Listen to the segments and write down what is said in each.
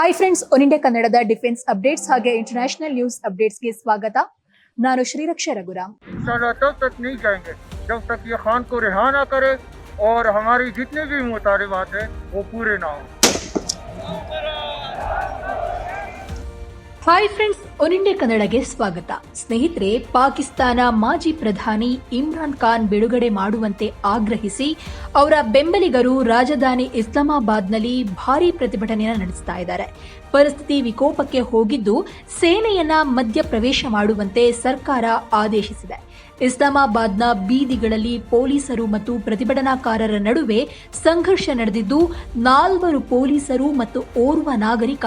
Hi friends one India ಕನ್ನಡದ defence updates ಹಾಗೆ international news ಅಪ್ಡೇಟ್ಸ್ಗೆ ಸ್ವಾಗತ ನಾನು ಶ್ರೀರಕ್ಷಾ ರಘುರಾಮ್ इंशाल्लाह तब तक नहीं जाएंगे जब तक ये खान को रिहा ना करे और हमारी जितने भी मुतालबात है वो पूरे ना हो ಹಾಯ್ ಫ್ರೆಂಡ್ಸ್ ಒನ್ ಇಂಡಿಯಾ ಕನ್ನಡಗೆ ಸ್ವಾಗತ. ಸ್ನೇಹಿತರೆ, ಪಾಕಿಸ್ತಾನ ಮಾಜಿ ಪ್ರಧಾನಿ ಇಮ್ರಾನ್ ಖಾನ್ ಬಿಡುಗಡೆ ಮಾಡುವಂತೆ ಆಗ್ರಹಿಸಿ ಅವರ ಬೆಂಬಲಿಗರು ರಾಜಧಾನಿ ಇಸ್ಲಾಮಾಬಾದ್ನಲ್ಲಿ ಭಾರೀ ಪ್ರತಿಭಟನೆಯನ್ನು ನಡೆಸ್ತಾ ಇದ್ದಾರೆ. ಪರಿಸ್ಥಿತಿ ವಿಕೋಪಕ್ಕೆ ಹೋಗಿದ್ದು ಸೇನೆಯನ್ನ ಮಧ್ಯ ಪ್ರವೇಶ ಮಾಡುವಂತೆ ಸರ್ಕಾರ ಆದೇಶಿಸಿದೆ. ಇಸ್ಲಾಮಾಬಾದ್ನ ಬೀದಿಗಳಲ್ಲಿ ಪೊಲೀಸರು ಮತ್ತು ಪ್ರತಿಭಟನಾಕಾರರ ನಡುವೆ ಸಂಘರ್ಷ ನಡೆದಿದ್ದು ನಾಲ್ವರು ಪೊಲೀಸರು ಮತ್ತು ಓರ್ವ ನಾಗರಿಕ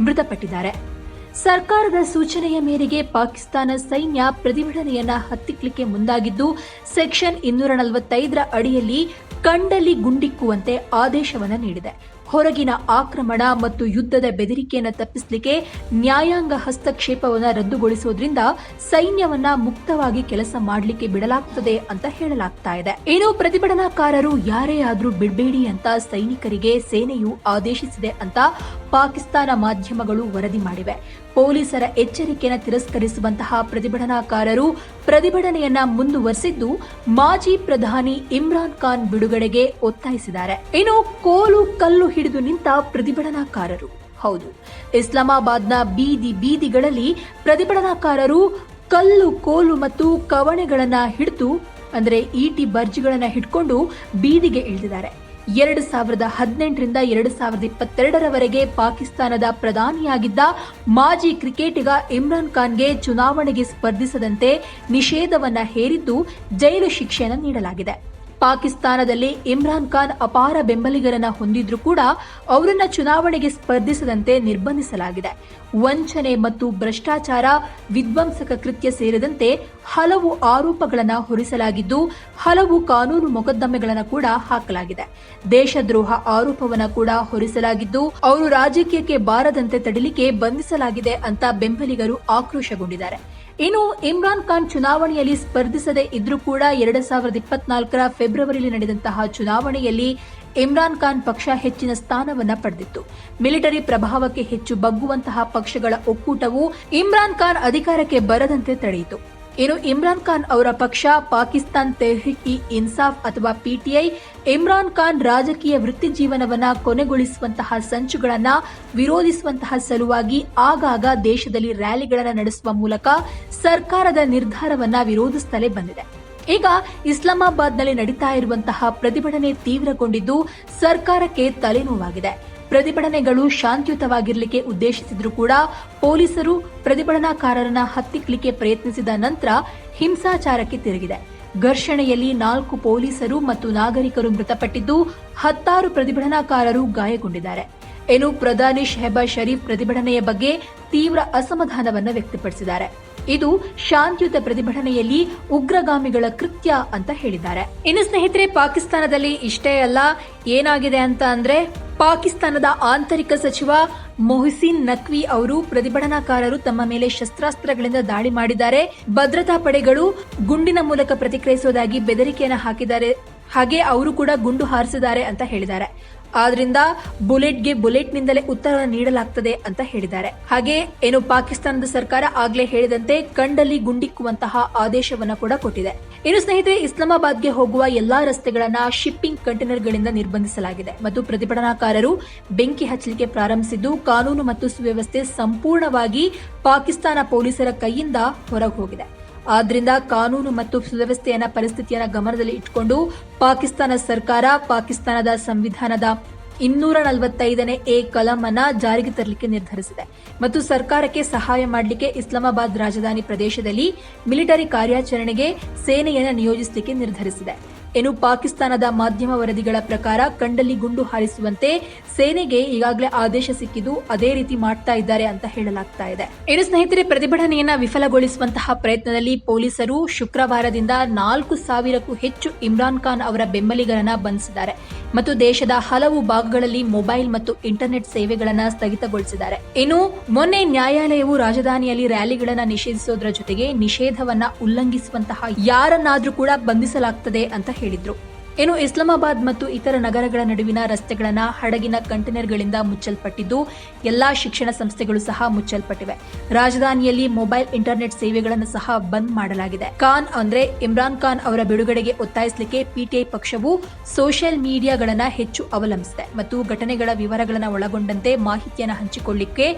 ಮೃತಪಟ್ಟಿದ್ದಾರೆ. ಸರ್ಕಾರದ ಸೂಚನೆಯ ಮೇರೆಗೆ ಪಾಕಿಸ್ತಾನ ಸೈನ್ಯ ಪ್ರತಿಭಟನೆಯನ್ನ ಹತ್ತಿಕ್ಲಿಕ್ಕೆ ಮುಂದಾಗಿದ್ದು, ಸೆಕ್ಷನ್ ಇನ್ನೂರ ನಲವತ್ತೈದರ ಅಡಿಯಲ್ಲಿ ಕಂಡಲ್ಲಿ ಗುಂಡಿಕ್ಕುವಂತೆ ಆದೇಶವನ್ನು ನೀಡಿದೆ. ಹೊರಗಿನ ಆಕ್ರಮಣ ಮತ್ತು ಯುದ್ಧದ ಬೆದರಿಕೆಯನ್ನು ತಪ್ಪಿಸಲಿಕ್ಕೆ ನ್ಯಾಯಾಂಗ ಹಸ್ತಕ್ಷೇಪವನ್ನು ರದ್ದುಗೊಳಿಸೋದ್ರಿಂದ ಸೈನ್ಯವನ್ನ ಮುಕ್ತವಾಗಿ ಕೆಲಸ ಮಾಡಲಿಕ್ಕೆ ಬಿಡಲಾಗ್ತದೆ ಅಂತ ಹೇಳಲಾಗ್ತಾ ಇದೆ. ಇನ್ನು ಪ್ರತಿಭಟನಾಕಾರರು ಯಾರೇ ಆದರೂ ಬಿಡಬೇಡಿ ಅಂತ ಸೈನಿಕರಿಗೆ ಸೇನೆಯು ಆದೇಶಿಸಿದೆ ಅಂತ ಪಾಕಿಸ್ತಾನ ಮಾಧ್ಯಮಗಳು ವರದಿ ಮಾಡಿವೆ. ಪೊಲೀಸರ ಎಚ್ಚರಿಕೆಯನ್ನು ತಿರಸ್ಕರಿಸುವಂತಹ ಪ್ರತಿಭಟನಾಕಾರರು ಪ್ರತಿಭಟನೆಯನ್ನ ಮುಂದುವರೆಸಿದ್ದು ಮಾಜಿ ಪ್ರಧಾನಿ ಇಮ್ರಾನ್ ಖಾನ್ ಬಿಡುಗಡೆಗೆ ಒತ್ತಾಯಿಸಿದ್ದಾರೆ. ಇನ್ನು ಕೋಲು ಕಲ್ಲು ಹಿಡಿದು ನಿಂತ ಪ್ರತಿಭಟನಾಕಾರರು. ಹೌದು, ಇಸ್ಲಾಮಾಬಾದ್ನ ಬೀದಿ ಬೀದಿಗಳಲ್ಲಿ ಪ್ರತಿಭಟನಾಕಾರರು ಕಲ್ಲು, ಕೋಲು ಮತ್ತು ಕವಣೆಗಳನ್ನ ಹಿಡಿದು, ಅಂದರೆ ಈಟಿ ಬರ್ಜಿಗಳನ್ನ ಹಿಡ್ಕೊಂಡು ಬೀದಿಗೆ ಇಳಿದಿದ್ದಾರೆ. ಎರಡು ಸಾವಿರದ ಹದಿನೆಂಟರಿಂದ ಎರಡು ಸಾವಿರದ ಇಪ್ಪತ್ತೆರಡರವರೆಗೆ ಪಾಕಿಸ್ತಾನದ ಪ್ರಧಾನಿಯಾಗಿದ್ದ ಮಾಜಿ ಕ್ರಿಕೆಟಿಗ ಇಮ್ರಾನ್ ಖಾನ್ಗೆ ಚುನಾವಣೆಗೆ ಸ್ಪರ್ಧಿಸದಂತೆ ನಿಷೇಧವನ್ನು ಹೇರಿದ್ದು ಜೈಲು ಶಿಕ್ಷೆಯನ್ನು ನೀಡಲಾಗಿದೆ. ಪಾಕಿಸ್ತಾನದಲ್ಲಿ ಇಮ್ರಾನ್ ಖಾನ್ ಅಪಾರ ಬೆಂಬಲಿಗರನ್ನ ಹೊಂದಿದ್ರೂ ಕೂಡ ಅವರನ್ನ ಚುನಾವಣೆಗೆ ಸ್ಪರ್ಧಿಸದಂತೆ ನಿರ್ಬಂಧಿಸಲಾಗಿದೆ. ವಂಚನೆ ಮತ್ತು ಭ್ರಷ್ಟಾಚಾರ, ವಿಧ್ವಂಸಕ ಕೃತ್ಯ ಸೇರಿದಂತೆ ಹಲವು ಆರೋಪಗಳನ್ನು ಹೊರಿಸಲಾಗಿದ್ದು, ಹಲವು ಕಾನೂನು ಮೊಕದ್ದಮೆಗಳನ್ನು ಕೂಡ ಹಾಕಲಾಗಿದೆ. ದೇಶದ್ರೋಹ ಆರೋಪವನ್ನು ಕೂಡ ಹೊರಿಸಲಾಗಿದ್ದು, ಅವರು ರಾಜಕೀಯಕ್ಕೆ ಬಾರದಂತೆ ತಡಿಲಿಕ್ಕೆ ಬಂಧಿಸಲಾಗಿದೆ ಅಂತ ಬೆಂಬಲಿಗರು ಆಕ್ರೋಶಗೊಂಡಿದ್ದಾರೆ. ಇನ್ನು ಇಮ್ರಾನ್ ಖಾನ್ ಚುನಾವಣೆಯಲ್ಲಿ ಸ್ಪರ್ಧಿಸದೆ ಇದ್ರೂ ಕೂಡ ಎರಡ್ ಸಾವಿರದ ಇಪ್ಪತ್ನಾಲ್ಕರ ಫೆಬ್ರವರಿಯಲ್ಲಿ ನಡೆದಂತಹ ಚುನಾವಣೆಯಲ್ಲಿ ಇಮ್ರಾನ್ ಖಾನ್ ಪಕ್ಷ ಹೆಚ್ಚಿನ ಸ್ಥಾನವನ್ನ ಪಡೆದಿತ್ತು. ಮಿಲಿಟರಿ ಪ್ರಭಾವಕ್ಕೆ ಹೆಚ್ಚು ಬಗ್ಗುವಂತಹ ಪಕ್ಷಗಳ ಒಕ್ಕೂಟವು ಇಮ್ರಾನ್ ಖಾನ್ ಅಧಿಕಾರಕ್ಕೆ ಬರದಂತೆ ತಡೆಯಿತು. ಇನ್ನು ಇಮ್ರಾನ್ ಖಾನ್ ಅವರ ಪಕ್ಷ ಪಾಕಿಸ್ತಾನ್ ತೆಹ್ರಿಕ್ ಇ ಇನ್ಸಾಫ್ ಅಥವಾ ಪಿಟಿಐ, ಇಮ್ರಾನ್ ಖಾನ್ ರಾಜಕೀಯ ವೃತ್ತಿ ಜೀವನವನ್ನ ಕೊನೆಗೊಳಿಸುವಂತಹ ಸಂಚುಗಳನ್ನ ವಿರೋಧಿಸುವಂತಹ ಸಲುವಾಗಿ ಆಗಾಗ ದೇಶದಲ್ಲಿ ರ್ಯಾಲಿಗಳನ್ನು ನಡೆಸುವ ಮೂಲಕ ಸರ್ಕಾರದ ನಿರ್ಧಾರವನ್ನ ವಿರೋಧಿಸುತ್ತಲೇ ಬಂದಿದೆ. ಈಗ ಇಸ್ಲಾಮಾಬಾದ್ನಲ್ಲಿ ನಡೀತಾ ಇರುವಂತಹ ಪ್ರತಿಭಟನೆ ತೀವ್ರಗೊಂಡಿದ್ದು ಸರ್ಕಾರಕ್ಕೆ ತಲೆನೋವಾಗಿದೆ. ಪ್ರತಿಭಟನೆಗಳು ಶಾಂತಿಯುತವಾಗಿರಲಿಕ್ಕೆ ಉದ್ದೇಶಿಸಿದ್ರೂ ಕೂಡ ಪೊಲೀಸರು ಪ್ರತಿಭಟನಾಕಾರರನ್ನ ಹತ್ತಿಕ್ಕಲಿಕ್ಕೆ ಪ್ರಯತ್ನಿಸಿದ ನಂತರ ಹಿಂಸಾಚಾರಕ್ಕೆ ತಿರುಗಿದೆ. ಘರ್ಷಣೆಯಲ್ಲಿ ನಾಲ್ಕು ಪೊಲೀಸರು ಮತ್ತು ನಾಗರಿಕರು ಮೃತಪಟ್ಟಿದ್ದು ಹತ್ತಾರು ಪ್ರತಿಭಟನಾಕಾರರು ಗಾಯಗೊಂಡಿದ್ದಾರೆ. ಇನ್ನು ಪ್ರಧಾನಿ ಶೆಹಬಾಜ್ ಶರೀಫ್ ಪ್ರತಿಭಟನೆಯ ಬಗ್ಗೆ ತೀವ್ರ ಅಸಮಾಧಾನವನ್ನು ವ್ಯಕ್ತಪಡಿಸಿದ್ದಾರೆ. ಇದು ಶಾಂತಿಯುತ ಪ್ರತಿಭಟನೆಯಲ್ಲಿ ಉಗ್ರಗಾಮಿಗಳ ಕೃತ್ಯ ಅಂತ ಹೇಳಿದ್ದಾರೆ. ಇನ್ನು ಸ್ನೇಹಿತರೆ, ಪಾಕಿಸ್ತಾನದಲ್ಲಿ ಇಷ್ಟೇ ಅಲ್ಲ, ಏನಾಗಿದೆ ಅಂತ ಅಂದ್ರೆ ಪಾಕಿಸ್ತಾನದ ಆಂತರಿಕ ಸಚಿವ ಮೊಹಸಿನ್ ನಕ್ವಿ ಅವರು ಪ್ರತಿಭಟನಾಕಾರರು ತಮ್ಮ ಮೇಲೆ ಶಸ್ತ್ರಾಸ್ತ್ರಗಳಿಂದ ದಾಳಿ ಮಾಡಿದ್ದಾರೆ. ಭದ್ರತಾ ಪಡೆಗಳು ಗುಂಡಿನ ಮೂಲಕ ಪ್ರತಿಕ್ರಿಯಿಸುವುದಾಗಿ ಬೆದರಿಕೆಯನ್ನು ಹಾಕಿದ್ದಾರೆ. ಹಾಗೆ ಅವರು ಕೂಡ ಗುಂಡು ಹಾರಿಸಿದ್ದಾರೆ ಅಂತ ಹೇಳಿದ್ದಾರೆ. ಆದ್ರಿಂದ ಬುಲೆಟ್ಗೆ ಬುಲೆಟ್ನಿಂದಲೇ ಉತ್ತರ ನೀಡಲಾಗ್ತದೆ ಅಂತ ಹೇಳಿದ್ದಾರೆ. ಹಾಗೆ ಏನು ಪಾಕಿಸ್ತಾನದ ಸರ್ಕಾರ ಆಗ್ಲೇ ಹೇಳಿದಂತೆ ಕಂಡಲ್ಲಿ ಗುಂಡಿಕ್ಕುವಂತಹ ಆದೇಶವನ್ನ ಕೂಡ ಕೊಟ್ಟಿದೆ. ಇನ್ನು ಸ್ನೇಹಿತರೆ, ಇಸ್ಲಾಮಾಬಾದ್ಗೆ ಹೋಗುವ ಎಲ್ಲಾ ರಸ್ತೆಗಳನ್ನ ಶಿಪ್ಪಿಂಗ್ ಕಂಟೈನರ್ಗಳಿಂದ ನಿರ್ಬಂಧಿಸಲಾಗಿದೆ ಮತ್ತು ಪ್ರತಿಭಟನಾಕಾರರು ಬೆಂಕಿ ಹಚ್ಚಲಿಕ್ಕೆ ಪ್ರಾರಂಭಿಸಿದ್ದು, ಕಾನೂನು ಮತ್ತು ಸುವ್ಯವಸ್ಥೆ ಸಂಪೂರ್ಣವಾಗಿ ಪಾಕಿಸ್ತಾನ ಪೊಲೀಸರ ಕೈಯಿಂದ ಹೊರಗೆ ಹೋಗಿದೆ. ಆದ್ರಿಂದ ಕಾನೂನು ಮತ್ತು ಸುವ್ಯವಸ್ಥೆಯನ್ನ ಪರಿಸ್ಥಿತಿಯನ್ನು ಗಮನದಲ್ಲಿ ಇಟ್ಟುಕೊಂಡು ಪಾಕಿಸ್ತಾನ ಸರ್ಕಾರ ಪಾಕಿಸ್ತಾನದ ಸಂವಿಧಾನದ ಇನ್ನೂರ ನಲವತ್ತೈದನೇ ಎ ಕಲಂ ಜಾರಿಗೆ ತರಲಿಕ್ಕೆ ನಿರ್ಧರಿಸಿದೆ. ಮತ್ತು ಸರ್ಕಾರಕ್ಕೆ ಸಹಾಯ ಮಾಡಲಿಕ್ಕೆ ಇಸ್ಲಾಮಾಬಾದ್ ರಾಜಧಾನಿ ಪ್ರದೇಶದಲ್ಲಿ ಮಿಲಿಟರಿ ಕಾರ್ಯಾಚರಣೆಗೆ ಸೇನೆಯನ್ನು ನಿಯೋಜಿಸಲಿಕ್ಕೆ ನಿರ್ಧರಿಸಿದೆ. ಇನ್ನು ಪಾಕಿಸ್ತಾನದ ಮಾಧ್ಯಮ ವರದಿಗಳ ಪ್ರಕಾರ ಕಂಡಲ್ಲಿ ಗುಂಡು ಹಾರಿಸುವಂತೆ ಸೇನೆಗೆ ಈಗಾಗಲೇ ಆದೇಶ ಸಿಕ್ಕಿದ್ದು ಅದೇ ರೀತಿ ಮಾಡ್ತಾ ಇದ್ದಾರೆ ಅಂತ ಹೇಳಲಾಗ್ತಾ ಇದೆ. ಇನ್ನು ಸ್ನೇಹಿತರೆ, ಪ್ರತಿಭಟನೆಯನ್ನ ವಿಫಲಗೊಳಿಸುವಂತಹ ಪ್ರಯತ್ನದಲ್ಲಿ ಪೊಲೀಸರು ಶುಕ್ರವಾರದಿಂದ ನಾಲ್ಕು ಸಾವಿರಕ್ಕೂ ಹೆಚ್ಚು ಇಮ್ರಾನ್ ಖಾನ್ ಅವರ ಬೆಂಬಲಿಗರನ್ನ ಬಂಧಿಸಿದ್ದಾರೆ. ಮತ್ತು ದೇಶದ ಹಲವು ಭಾಗಗಳಲ್ಲಿ ಮೊಬೈಲ್ ಮತ್ತು ಇಂಟರ್ನೆಟ್ ಸೇವೆಗಳನ್ನ ಸ್ಥಗಿತಗೊಳಿಸಿದ್ದಾರೆ. ಇನ್ನು ಮೊನ್ನೆ ನ್ಯಾಯಾಲಯವು ರಾಜಧಾನಿಯಲ್ಲಿ ರ್ಯಾಲಿಗಳನ್ನು ನಿಷೇಧಿಸೋದ್ರ ಜೊತೆಗೆ ನಿಷೇಧವನ್ನ ಉಲ್ಲಂಘಿಸುವಂತಹ ಯಾರನ್ನಾದರೂ ಕೂಡ ಬಂಧಿಸಲಾಗ್ತದೆ ಅಂತ ಹೇಳಿದ್ರು. ಇನ್ನು ಇಸ್ಲಾಮಾಬಾದ್ ಮತ್ತು ಇತರ ನಗರಗಳ ನಡುವಿನ ರಸ್ತೆಗಳನ್ನು ಹಡಗಿನ ಕಂಟೈನರ್ಗಳಿಂದ ಮುಚ್ಚಲ್ಪಟ್ಟಿದ್ದು, ಎಲ್ಲಾ ಶಿಕ್ಷಣ ಸಂಸ್ಥೆಗಳು ಸಹ ಮುಚ್ಚಲ್ಪಟ್ಟಿವೆ. ರಾಜಧಾನಿಯಲ್ಲಿ ಮೊಬೈಲ್, ಇಂಟರ್ನೆಟ್ ಸೇವೆಗಳನ್ನು ಸಹ ಬಂದ್ ಮಾಡಲಾಗಿದೆ. ಖಾನ್ ಅಂದ್ರೆ ಇಮ್ರಾನ್ ಖಾನ್ ಅವರ ಬಿಡುಗಡೆಗೆ ಒತ್ತಾಯಿಸಲಿಕ್ಕೆ ಪಿಟಿಐ ಪಕ್ಷವು ಸೋಷಿಯಲ್ ಮೀಡಿಯಾಗಳನ್ನು ಹೆಚ್ಚು ಅವಲಂಬಿಸಿದೆ ಮತ್ತು ಘಟನೆಗಳ ವಿವರಗಳನ್ನು ಒಳಗೊಂಡಂತೆ ಮಾಹಿತಿಯನ್ನು ಹಂಚಿಕೊಳ್ಳಿಕ್ಕೆ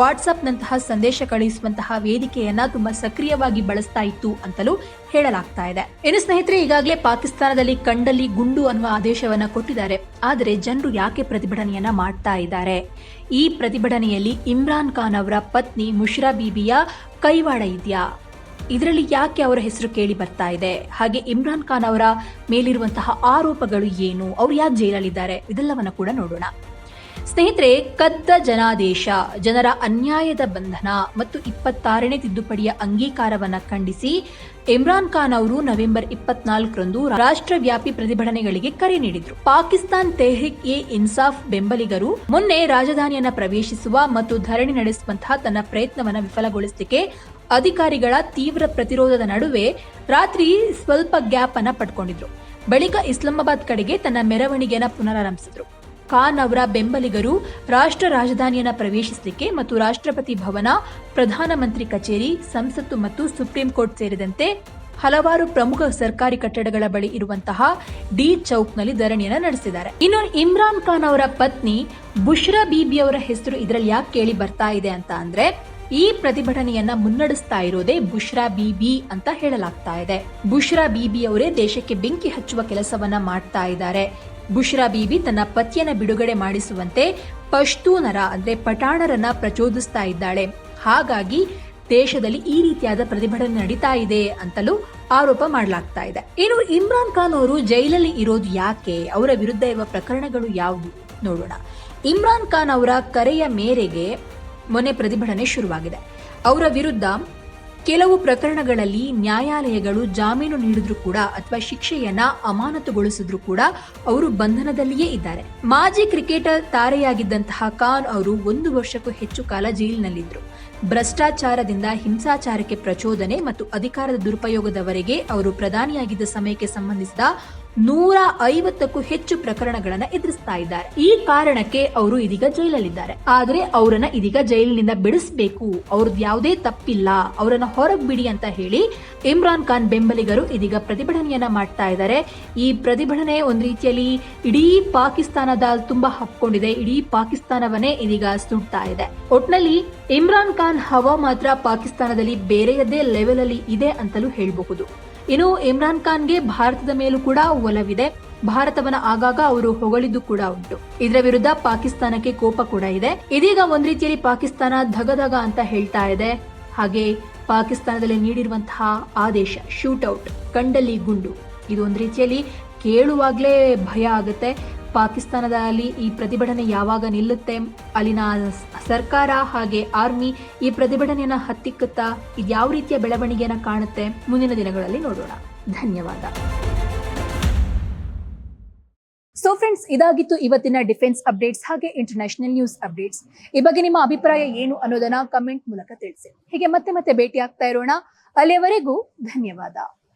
ವಾಟ್ಸ್ಆಪ್ನಂತಹ ಸಂದೇಶ ಕಳುಹಿಸುವಂತಹ ವೇದಿಕೆಯನ್ನ ತುಂಬಾ ಸಕ್ರಿಯವಾಗಿ ಬಳಸ್ತಾ ಇತ್ತು ಅಂತಲೂ ಹೇಳಲಾಗ್ತಾ ಇದೆ. ಇನ್ನು ಸ್ನೇಹಿತರೆ, ಈಗಾಗಲೇ ಪಾಕಿಸ್ತಾನದಲ್ಲಿ ಕಂಡಲ್ಲಿ ಗುಂಡು ಅನ್ನುವ ಆದೇಶವನ್ನ ಕೊಟ್ಟಿದ್ದಾರೆ. ಆದರೆ ಜನರು ಯಾಕೆ ಪ್ರತಿಭಟನೆಯನ್ನ ಮಾಡ್ತಾ ಇದ್ದಾರೆ? ಈ ಪ್ರತಿಭಟನೆಯಲ್ಲಿ ಇಮ್ರಾನ್ ಖಾನ್ ಅವರ ಪತ್ನಿ ಮುಷ್ರಾ ಬೀಬಿಯ ಕೈವಾಡ ಇದೆಯಾ? ಇದರಲ್ಲಿ ಯಾಕೆ ಅವರ ಹೆಸರು ಕೇಳಿ ಬರ್ತಾ ಇದೆ? ಹಾಗೆ ಇಮ್ರಾನ್ ಖಾನ್ ಅವರ ಮೇಲಿರುವಂತಹ ಆರೋಪಗಳು ಏನು? ಅವರು ಯಾಕೆ ಜೈಲಲ್ಲಿದ್ದಾರೆ? ಇದೆಲ್ಲವನ್ನ ಕೂಡ ನೋಡೋಣ. ಸ್ನೇಹಿತರೆ, ಕದ್ದ ಜನಾದೇಶ, ಜನರ ಅನ್ಯಾಯದ ಬಂಧನ ಮತ್ತು ಇಪ್ಪತ್ತಾರನೇ ತಿದ್ದುಪಡಿಯ ಅಂಗೀಕಾರವನ್ನ ಖಂಡಿಸಿ ಇಮ್ರಾನ್ ಖಾನ್ ಅವರು ನವೆಂಬರ್ ಇಪ್ಪತ್ನಾಲ್ಕರಂದು ರಾಷ್ಟ್ರವ್ಯಾಪಿ ಪ್ರತಿಭಟನೆಗಳಿಗೆ ಕರೆ ನೀಡಿದ್ರು. ಪಾಕಿಸ್ತಾನ್ ತೆಹ್ರಿಕ್ ಎ ಇನ್ಸಾಫ್ ಬೆಂಬಲಿಗರು ಮೊನ್ನೆ ರಾಜಧಾನಿಯನ್ನ ಪ್ರವೇಶಿಸುವ ಮತ್ತು ಧರಣಿ ನಡೆಸುವಂತಹ ತನ್ನ ಪ್ರಯತ್ನವನ್ನು ವಿಫಲಗೊಳಿಸಲಿಕ್ಕೆ ಅಧಿಕಾರಿಗಳ ತೀವ್ರ ಪ್ರತಿರೋಧದ ನಡುವೆ ರಾತ್ರಿ ಸ್ವಲ್ಪ ಗ್ಯಾಪ್ ಅನ್ನ ಪಡ್ಕೊಂಡಿದ್ರು. ಬಳಿಕ ಇಸ್ಲಾಮಾಬಾದ್ ಕಡೆಗೆ ತನ್ನ ಮೆರವಣಿಗೆಯನ್ನ ಪುನರಾರಂಭಿಸಿದ್ರು. ಖಾನ್ ಅವರ ಬೆಂಬಲಿಗರು ರಾಷ್ಟ್ರ ರಾಜಧಾನಿಯನ್ನು ಪ್ರವೇಶಿಸಲಿಕ್ಕೆ ಮತ್ತು ರಾಷ್ಟ್ರಪತಿ ಭವನ, ಪ್ರಧಾನಮಂತ್ರಿ ಕಚೇರಿ, ಸಂಸತ್ತು ಮತ್ತು ಸುಪ್ರೀಂ ಕೋರ್ಟ್ ಸೇರಿದಂತೆ ಹಲವಾರು ಪ್ರಮುಖ ಸರ್ಕಾರಿ ಕಟ್ಟಡಗಳ ಬಳಿ ಇರುವಂತಹ ಡಿ ಚೌಕ್ನಲ್ಲಿ ಧರಣಿಯನ್ನು ನಡೆಸಿದ್ದಾರೆ. ಇನ್ನು ಇಮ್ರಾನ್ ಖಾನ್ ಅವರ ಪತ್ನಿ ಬುಷ್ರಾ ಬೀಬಿ ಅವರ ಹೆಸರು ಇದರಲ್ಲಿ ಯಾಕೆ ಕೇಳಿ ಬರ್ತಾ ಇದೆ ಅಂತ ಅಂದ್ರೆ, ಈ ಪ್ರತಿಭಟನೆಯನ್ನ ಮುನ್ನಡೆಸ್ತಾ ಇರೋದೇ ಬುಷ್ರಾ ಬೀಬಿ ಅಂತ ಹೇಳಲಾಗ್ತಾ ಇದೆ. ಬುಷ್ರಾ ಬೀಬಿ ಅವರೇ ದೇಶಕ್ಕೆ ಬೆಂಕಿ ಹಚ್ಚುವ ಕೆಲಸವನ್ನ ಮಾಡ್ತಾ ಇದ್ದಾರೆ. ಬುಷ್ರಾ ಬೀಬಿ ತನ್ನ ಪತಿಯನ್ನ ಬಿಡುಗಡೆ ಮಾಡಿಸುವಂತೆ ಪಶ್ತೂನರ, ಅಂದ್ರೆ ಪಠಾಣರನ್ನ ಪ್ರಚೋದಿಸ್ತಾ ಇದ್ದಾಳೆ. ಹಾಗಾಗಿ ದೇಶದಲ್ಲಿ ಈ ರೀತಿಯಾದ ಪ್ರತಿಭಟನೆ ನಡೀತಾ ಇದೆ ಅಂತಲೂ ಆರೋಪ ಮಾಡಲಾಗ್ತಾ ಇದೆ. ಇನ್ನು ಇಮ್ರಾನ್ ಖಾನ್ ಅವರು ಜೈಲಲ್ಲಿ ಇರೋದು ಯಾಕೆ? ಅವರ ವಿರುದ್ಧ ಇರುವ ಪ್ರಕರಣಗಳು ಯಾವುದು? ನೋಡೋಣ. ಇಮ್ರಾನ್ ಖಾನ್ ಅವರ ಕರೆಯ ಮೇರೆಗೆ ಮೊನ್ನೆ ಪ್ರತಿಭಟನೆ ಶುರುವಾಗಿದೆ. ಅವರ ವಿರುದ್ಧ ಕೆಲವು ಪ್ರಕರಣಗಳಲ್ಲಿ ನ್ಯಾಯಾಲಯಗಳು ಜಾಮೀನು ನೀಡಿದ್ರು ಕೂಡ ಅಥವಾ ಶಿಕ್ಷೆಯನ್ನ ಅಮಾನತುಗೊಳಿಸಿದ್ರು ಕೂಡ ಅವರು ಬಂಧನದಲ್ಲಿಯೇ ಇದ್ದಾರೆ. ಮಾಜಿ ಕ್ರಿಕೆಟರ್ ತಾರೆಯಾಗಿದ್ದಂತಹ ಖಾನ್ ಅವರು ಒಂದು ವರ್ಷಕ್ಕೂ ಹೆಚ್ಚು ಕಾಲ ಜೈಲಿನಲ್ಲಿದ್ದರು. ಭ್ರಷ್ಟಾಚಾರದಿಂದ ಹಿಂಸಾಚಾರಕ್ಕೆ ಪ್ರಚೋದನೆ ಮತ್ತು ಅಧಿಕಾರದ ದುರುಪಯೋಗದವರೆಗೆ ಅವರು ಪ್ರಧಾನಿಯಾಗಿದ್ದ ಸಮಯಕ್ಕೆ ಸಂಬಂಧಿಸಿದ ನೂರ ಐವತ್ತಕ್ಕೂ ಹೆಚ್ಚು ಪ್ರಕರಣಗಳನ್ನ ಎದುರಿಸ್ತಾ ಇದ್ದಾರೆ. ಈ ಕಾರಣಕ್ಕೆ ಅವರು ಇದೀಗ ಜೈಲಲ್ಲಿದ್ದಾರೆ. ಆದ್ರೆ ಅವರನ್ನ ಇದೀಗ ಜೈಲಿನಿಂದ ಬಿಡಿಸಬೇಕು. ಅವ್ರದ್ದು ಯಾವುದೇ ತಪ್ಪಿಲ್ಲ. ಅವರನ್ನ ಹೊರಗ್ ಬಿಡಿ ಅಂತ ಹೇಳಿ ಇಮ್ರಾನ್ ಖಾನ್ ಬೆಂಬಲಿಗರು ಇದೀಗ ಪ್ರತಿಭಟನೆಯನ್ನ ಮಾಡ್ತಾ ಇದ್ದಾರೆ. ಈ ಪ್ರತಿಭಟನೆ ಒಂದ್ ರೀತಿಯಲ್ಲಿ ಇಡೀ ಪಾಕಿಸ್ತಾನದ ತುಂಬಾ ಹಬ್ಕೊಂಡಿದೆ ಇಡೀ ಪಾಕಿಸ್ತಾನವನ್ನೇ ಇದೀಗ ಸುಡ್ತಾ ಇದೆ. ಒಟ್ನಲ್ಲಿ ಇಮ್ರಾನ್ ಖಾನ್ ಹವಾ ಮಾತ್ರ ಪಾಕಿಸ್ತಾನದಲ್ಲಿ ಬೇರೆಯದೇ ಲೆವೆಲ್ ಅಲ್ಲಿ ಇದೆ ಅಂತಲೂ ಹೇಳಬಹುದು. ಇನ್ನು ಇಮ್ರಾನ್ ಖಾನ್ಗೆ ಭಾರತದ ಮೇಲೂ ಕೂಡ ಒಲವಿದೆ. ಭಾರತವನ್ನ ಆಗಾಗ ಅವರು ಹೊಗಳಿದ್ದು ಕೂಡ ಉಂಟು. ಇದರ ವಿರುದ್ಧ ಪಾಕಿಸ್ತಾನಕ್ಕೆ ಕೋಪ ಕೂಡ ಇದೆ. ಇದೀಗ ಒಂದ್ ರೀತಿಯಲ್ಲಿ ಪಾಕಿಸ್ತಾನ ಧಗಧಗ ಅಂತ ಹೇಳ್ತಾ ಇದೆ. ಹಾಗೆ ಪಾಕಿಸ್ತಾನದಲ್ಲಿ ನೀಡಿರುವಂತಹ ಆದೇಶ ಶೂಟ್ಔಟ್ ಕಂಡಲ್ಲಿ ಗುಂಡು. ಇದು ಒಂದ್ ರೀತಿಯಲ್ಲಿ ಕೇಳುವಾಗ್ಲೇ ಭಯ ಆಗುತ್ತೆ. ಪಾಕಿಸ್ತಾನದಲ್ಲಿ ಈ ಪ್ರತಿಭಟನೆ ಯಾವಾಗ ನಿಲ್ಲುತ್ತೆ? ಅಲ್ಲಿನ ಸರ್ಕಾರ ಹಾಗೆ ಆರ್ಮಿ ಈ ಪ್ರತಿಭಟನೆಯನ್ನ ಹತ್ತಿಕ್ಕುತ್ತಾ ಇದು ಯಾವ ರೀತಿಯ ಬೆಳವಣಿಗೆಯನ್ನ ಕಾಣುತ್ತೆ? ಮುಂದಿನ ದಿನಗಳಲ್ಲಿ ನೋಡೋಣ. ಧನ್ಯವಾದ. ಸೊ ಫ್ರೆಂಡ್ಸ್ ಇದಾಗಿತ್ತು ಇವತ್ತಿನ ಡಿಫೆನ್ಸ್ ಅಪ್ಡೇಟ್ಸ್ ಹಾಗೆ ಇಂಟರ್ನ್ಯಾಷನಲ್ ನ್ಯೂಸ್ ಅಪ್ಡೇಟ್ಸ್. ಈ ಬಗ್ಗೆ ನಿಮ್ಮ ಅಭಿಪ್ರಾಯ ಏನು ಅನ್ನೋದನ್ನ ಕಮೆಂಟ್ ಮೂಲಕ ತಿಳಿಸಿ. ಹೀಗೆ ಮತ್ತೆ ಮತ್ತೆ ಭೇಟಿ ಆಗ್ತಾ ಇರೋಣ. ಅಲ್ಲಿಯವರೆಗೂ ಧನ್ಯವಾದ.